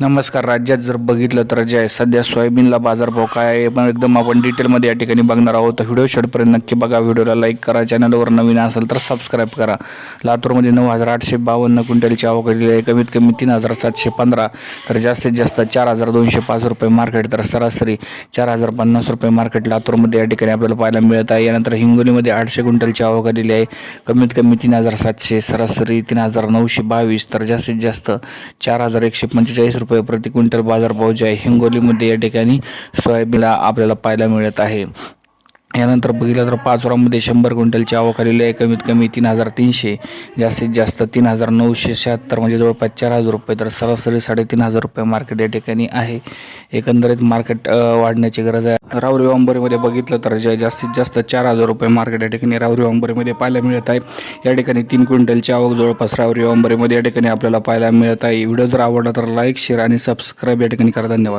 नमस्कार राज्यात जर बघितलं तर जे आहे सध्या सोयाबीनला बाजारभाव काय आहे पण एकदम आपण डिटेलमध्ये या ठिकाणी बघणार आहोत. तर व्हिडिओ शेवटपर्यंत नक्की बघा. व्हिडिओला लाईक करा चॅनलवर नवीन असेल तर सबस्क्राईब करा. लातूरमध्ये नऊ हजार आठशे बावन्न क्विंटलची आवक झालेली आहे. कमीत कमी तीन हजार सातशे पंधरा तर जास्तीत जास्त चार हजार दोनशे पाच रुपये मार्केट तर सरासरी चार हजार पन्नास रुपये मार्केट लातूरमध्ये या ठिकाणी आपल्याला पाहायला मिळत आहे. यानंतर हिंगोलीमध्ये आठशे क्विंटलची आवक आलेली आहे. कमीत कमी तीन हजार सातशे सरासरी तीन हजार नऊशे बावीस तर जास्तीत जास्त चार हजार एकशे पंचेचाळीस रुपये प्रति क्विंटल बाजारभाव जे आहे हिंगोलीमध्ये या ठिकाणी सोयाबीनला आपल्याला पाहायला मिळत आहे. यानंतर बघितलं तर पाचोरामध्ये शंभर क्विंटलची आवक आलेली आहे. कमीत कमी तीन हजार तीनशे जास्तीत जास्त तीन हजार नऊशे शहात्तर म्हणजे जवळपास चार हजार रुपये. तर सरासरी साडेतीन हजार रुपये मार्केट या ठिकाणी आहे. एकंदरीत मार्केट वाढण्याची गरज आहे. रावरी अंबरीमध्ये बघितलं तर जे जास्तीत जास्त चार हजार रुपये मार्केट या ठिकाणी रावरी अंबरीमध्ये पाहायला मिळत आहे. या ठिकाणी तीन क्विंटलची आवक जवळपास रावरी अंबरीमध्ये या ठिकाणी आपल्याला पाहायला मिळत आहे. व्हिडिओ जर आवडला तर लाईक शेअर आणि सबस्क्राईब या ठिकाणी करा. धन्यवाद.